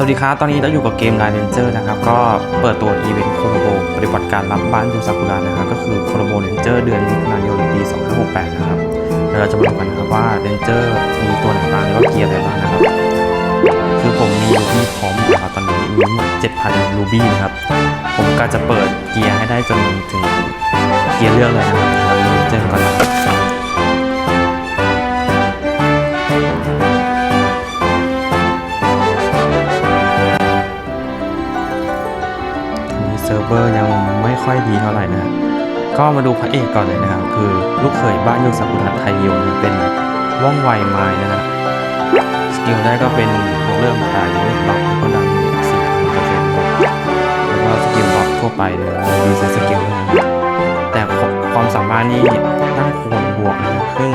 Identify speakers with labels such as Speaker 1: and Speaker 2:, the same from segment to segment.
Speaker 1: สวัสดีครับ ตอนนี้เราอยู่กับเกม Line Ranger นะครับ ก็เปิดตัวอีเวนต์โคโลโบปฏิบัติการรับบ้านยูซากุระนะครับ ก็คือโคโลโบเรนเจอร์เดือนมิถุนายนปี 2568 นะครับ เดี๋ยวเราจะมาดูกันนะครับว่าเรนเจอร์มีตัวไหนบ้างแล้วก็เกียร์อะไรบ้างนะครับ คือผมมีลูบี้พร้อมอยู่นะครับตอนนี้มีหมด7,000ลูบี้นะครับ ผมก็จะเปิดเกียร์ให้ได้จนถึงเกียร์เลือกเลยนะครับเรนเจอร์ก่อนนะครับ เซิร์ฟเวอร์ยังไม่ค่อยดีเท่าไหร่นะก็มาดูพระเอกก่อนเลยนะครับ คือลูกเขยบ้านโยสกุลไทยยงเป็นว่องไวไม้นะครับสกิลได้ก็เป็นเริ่มตายด้วยบล็อกแล้วก็ดังสี่เปอร์เซ็นต์แล้วก็สกิลบล็อกทั่วไปเลยดีไซน์สกิลนะแต่ความสามารถนี่ตั้งโคนบวกนะซึ่ง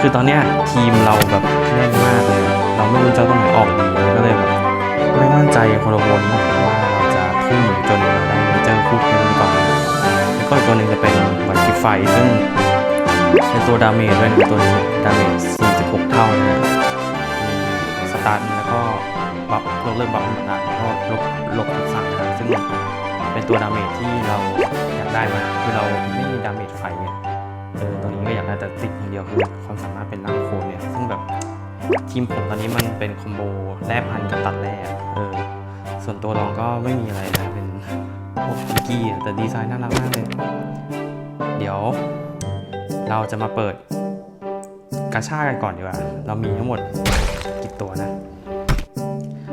Speaker 1: คือตอนเนี้ยทีมเราแบบแน่นมากเลย เราไม่รู้จะตรงไหนออกดีก็เลยแบบไม่มั่นใจคโลโบนว่า เราจะทุ่จนเราได้เจอคู่กันก่อนแล้วก็อีกตัวหนึ่งจะเป็นไวคิไฟซึ่งเป็นตัวดาเมจด้วยนะตัวนี้ดาเมจ 46 เท่านะฮะมีสตาร์ทแล้วก็บัฟลดเริ่มบัฟธรรมดาแล้วก็ลบลบทุกสั่งนะซึ่งเป็นตัวดาเมจที่เราอยากได้มาคือเราไม่มีดาเมจไฟเนี่ยเออตัวนี้ก็อยากได้แต่ติดอย่างเดียวคือความสามารถเป็นร่างโคเนี่ยซึ่งแบบทีมผมตอนนี้มันเป็นคอมโบแร่พันกับตัดแร่เออ ส่วนตัวรองก็ไม่มีอะไรนะ เป็นพวกพิกกี้อะแต่ดีไซน์น่ารักมากเลย เดี๋ยวเราจะมาเปิดกาชากันก่อนดีกว่า เรามีทั้งหมดกี่ตัวนะ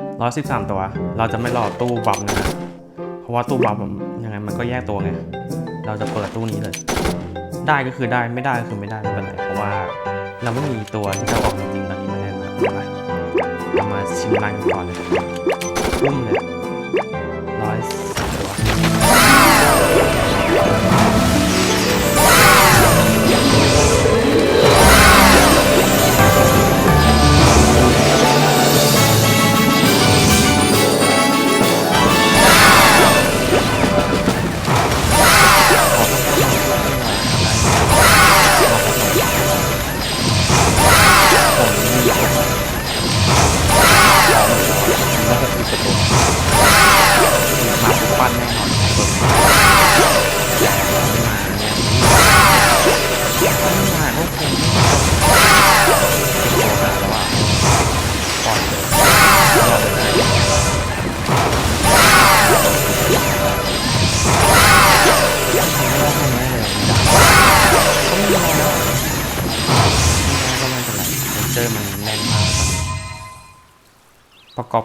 Speaker 1: 113ตัว เราจะไม่รอตู้บัมนะ เพราะว่าตู้บัมยังไงมันก็แยกตัวไง เราจะเปิดตู้นี้เลย ได้ก็คือได้ไม่ได้ก็คือไม่ได้ไม่เป็นไรเพราะว่าเราไม่มีตัวที่จะออกจริงๆตอนนี้มันแน่นมากมาเรามาชิมรันกันก่อนเลย ปุ้ม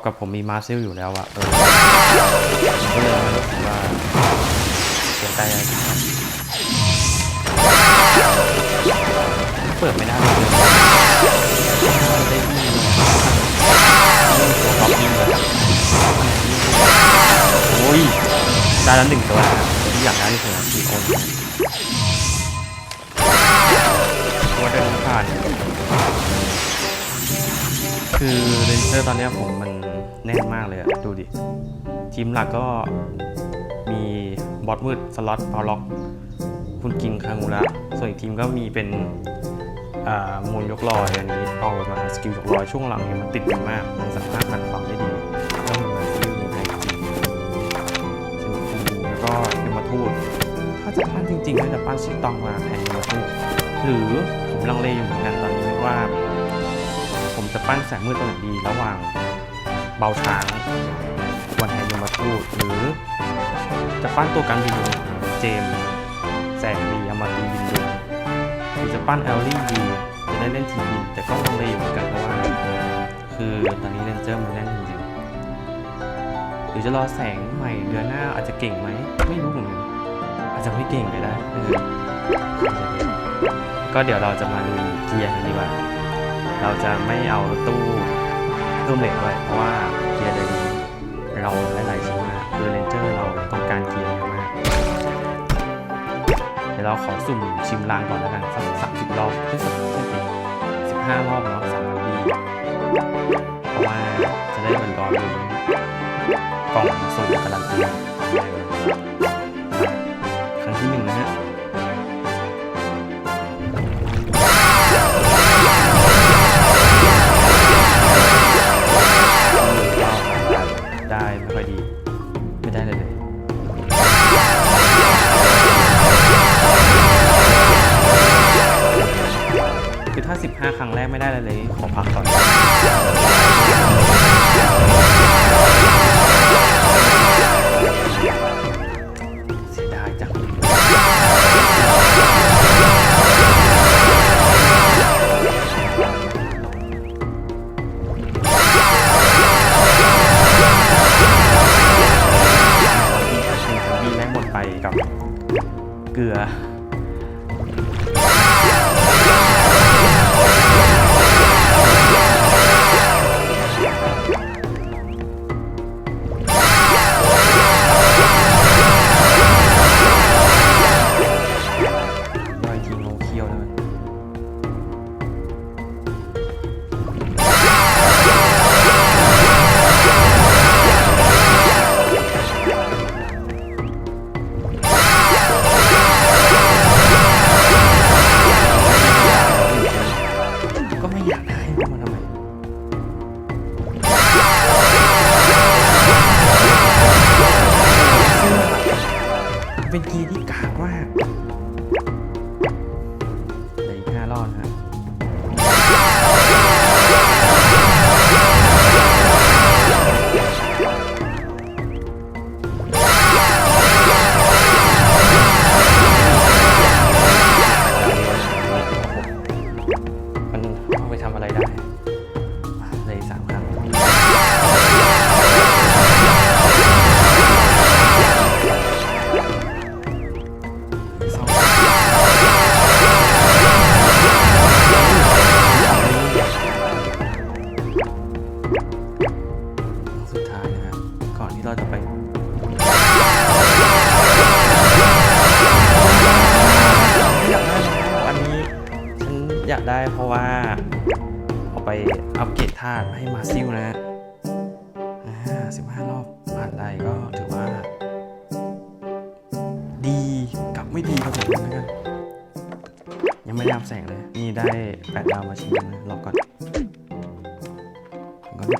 Speaker 1: กับผมมีมาซิลอยู่แล้วอะเออผมก็เลยรู้สึกว่าเสียใจอะไรมากเปิดไม่ได้เลยได้ยินเลยตัวท็อปยิงเลยโอ้ยได้แล้วหนึ่งตัวนะที่อยากได้ที่สุดสี่คนตัวเดินผ่าน คือเรนเจอร์ตอนนี้ผมมันแน่นมากเลยอะดูดิ ทีมหลักก็มีบอสมืด สล็อตพาวล็อก คุณกิงคางูระส่วนอีกทีมก็มีเป็นมูลยกลอยอันนี้เอามาสกิลยกลอยช่วงหลังเนี่ยมันติดกันมาก มันสามารถขัดฝั่งได้ดีก็มีมาซิลมีไทจีเซนฟูแล้วก็ยมาทูตถ้าจะปั้นจริงๆก็จะปั้นชิตองมาแทนยมทูตหรือผมลังเลอยู่เหมือนกันตอนนี้ว่า จะปั้นแสงมืดตัวไหนดีระหว่างเบาช้างวันแทนยมทูตหรือ จะปั้นตัวการบินเจม แสงดีอมาตีบินดุหรือจะปั้นแอลลี่ดีจะได้เล่นทีมบินแต่ก็ลังเลอยู่เหมือนกันเพราะว่า คือตอนนี้เรนเจอร์มันแน่นจริงหรือจะรอแสงใหม่เดือนหน้าอาจจะเก่งไหมไม่รู้เหมือนกันอาจจะไม่เก่งก็ได้ก็เดี๋ยวเราจะมาลุยเกียร์กันดีกว่า เราจะไม่เอาตู้เพิ่มเหล็กไว้เพราะว่าเกียร์เดินเราหลายชิ้นมากคือเรนเจอร์เราต้องการเกียร์เยอะมาก เดี๋ยวเราขอสุ่มชิมลางก่อนแล้วกันสักสามสิบรอบไม่สักสิสิบห้ารอบเนาะสามวันดีเพราะว่าจะได้เป็นรอลุ้กล่องสุ่มการันตี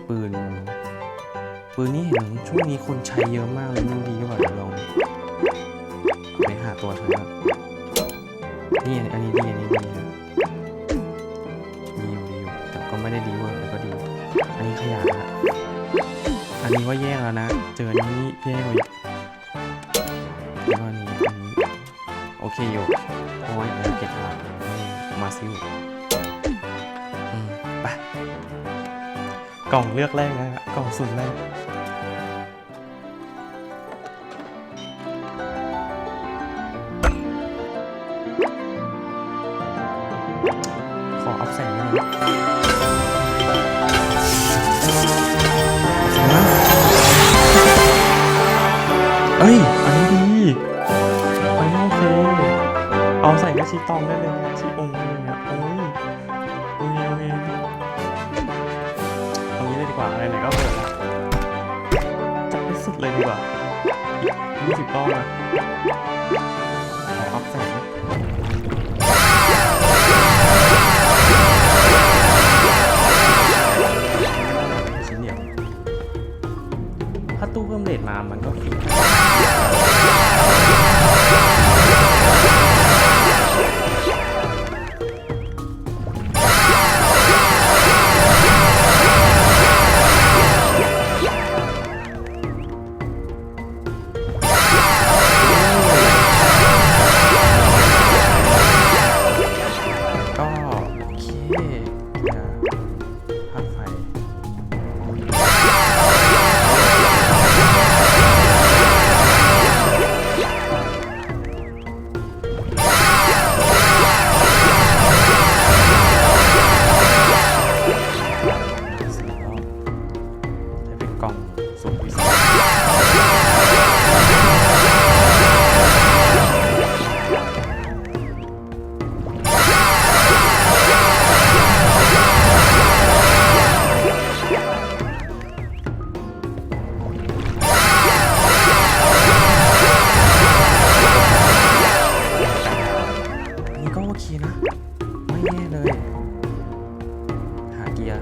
Speaker 1: ปืน ปืนนี่เห็นช่วงนี้คนใช้เยอะมากเลยดูดีหรือเปล่าเดี๋ยวลองไปหาตัวใช้ก่อนนี่อันนี้ดีอันนี้ดีนะดีอยู่ดีอยู่แต่ก็ไม่ได้ดีเวอร์แต่ก็ดี อันนี้ขยะนะอันนี้ก็แย่แล้วนะ เจออันนี้แย่กว่าอีกแล้วก็อันนี้อันนี้โอเคอยู่เพราะว่าอยากได้เก็บทางมาซิลอืมไป กล่องเลือกแรกนะฮะกล่องสุดแรกขออัพแสงหน่อยเอ้ย อันนี้ดีอันนี้โอเค เอาใส่กระชีตองได้เลยนะชีองค์อะไรอย่งเงี้ย ว่าอะไรไหนก็เปิดละจัดให้สุดเลยดีกว่ายี่สิบรอบนะ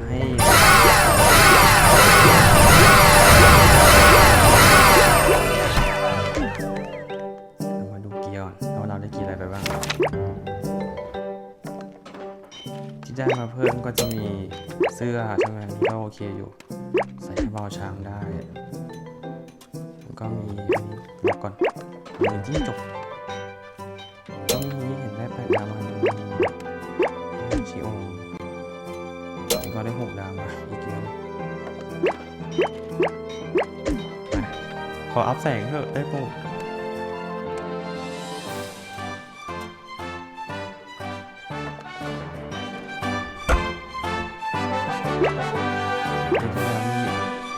Speaker 1: ให้มาดูเกียร์อนว่าเราได้กี่อะไรไปบ้าง ที่ได้มาเพิ่มก็จะมีเสื้อใช่ไหมก็โอเคอยู่ ใส่กระเป๋าช้างได้ ได้โปรด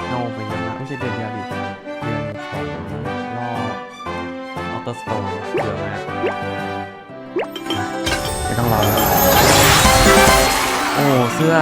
Speaker 1: โนไปยังนะไม่ใเดือนยาดิเดือนรอออโต้สโตร์เดือนแรกไม่ต้องรอ โอ้ เสื้อ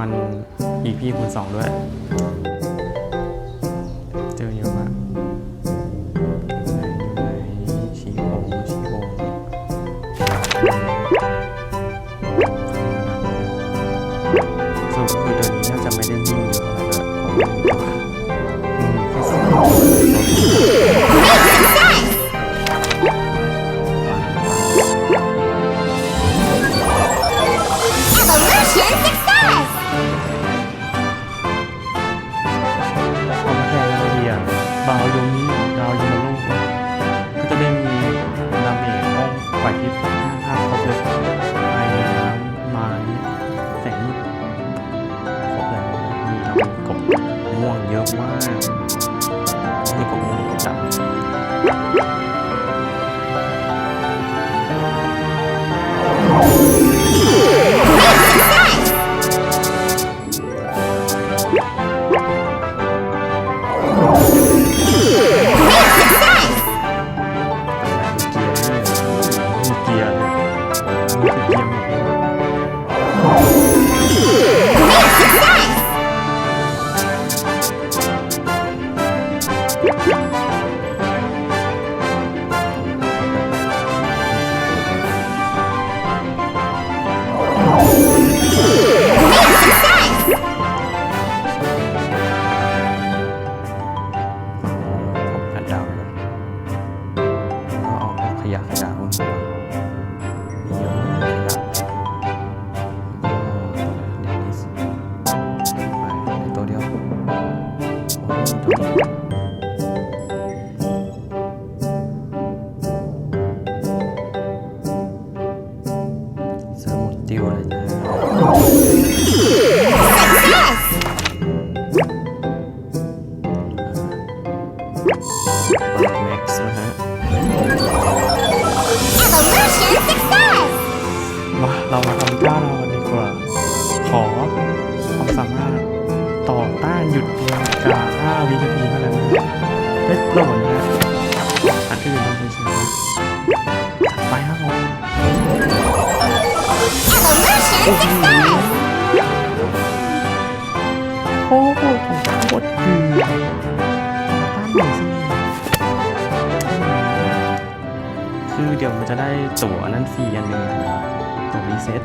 Speaker 1: วัล EP คูณสองด้วย เจอเยอะมากชีโอชีโอสรุปคือเดือนนี้น่าจะไม่ได้วิ่งเยอะเท่าไหร่ด้ว่ง Hindi ko umuutak. พยาดาว จะได้ตั๋วนั้นฟรีอันหนึ่งตัวรีเซ็ต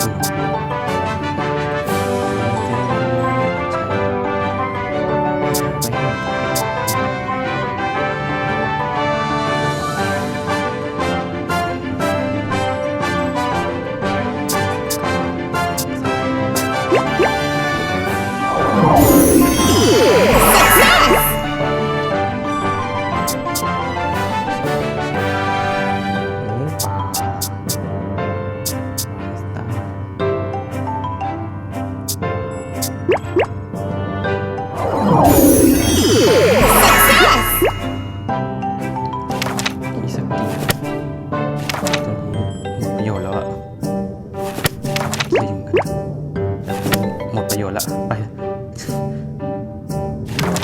Speaker 1: Ooh.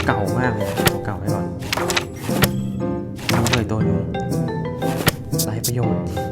Speaker 1: เก่ามากเลยตัวเก่าไว้ก่อนทำเลยตัวนึงไร้ประโยชน์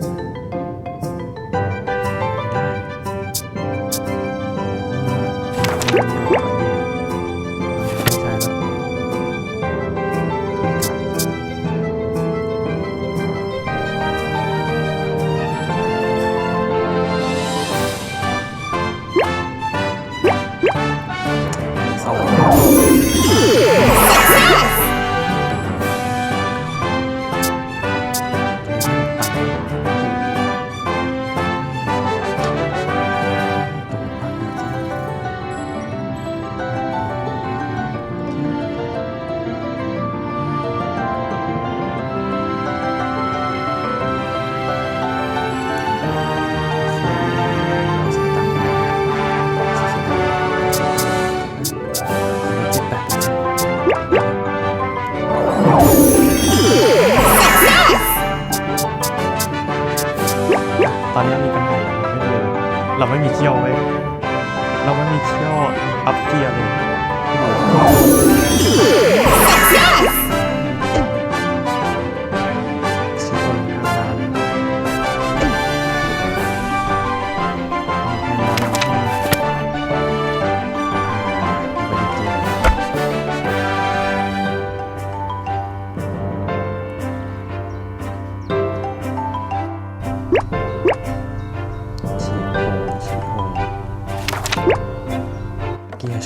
Speaker 1: มีเจีไห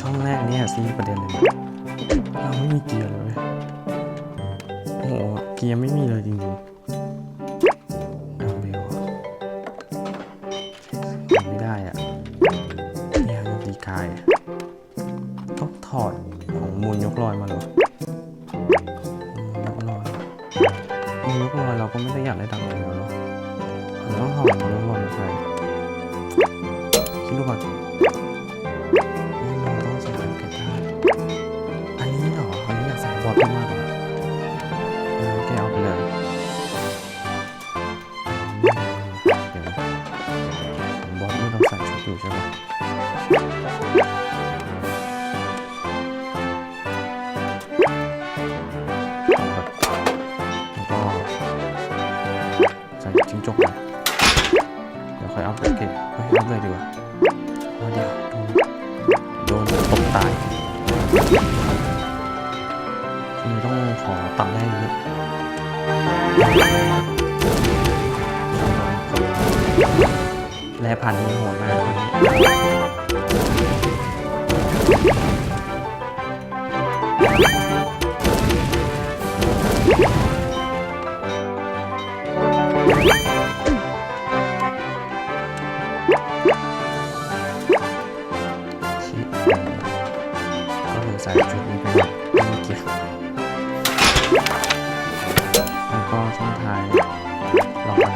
Speaker 1: ช่องแรกเนี่ยซีประเด็นเลยนะเราไม่มีเกียร์เลยโอ้โหเกียร์ไม่มีเลยจริงๆ ก็ช่องท้ายลองมา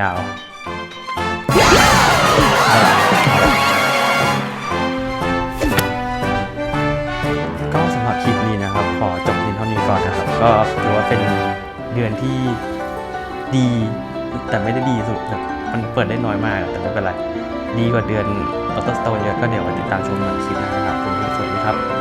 Speaker 1: คลิปมันจะยาวก็สำหรับคลิปนี้นะครับ ขอจบเพียงเท่านี้ก่อนนะครับ ก็ถือว่าเป็นเดือนที่ดี แต่ไม่ได้ดีสุดแบบมันเปิดได้น้อยมากแต่ไม่เป็นไร ดีกว่าเดือนออโตสโตนเยอะก็เดี๋ยวมาติดตามชมใหม่คลิปนะครับสวัสดีครับ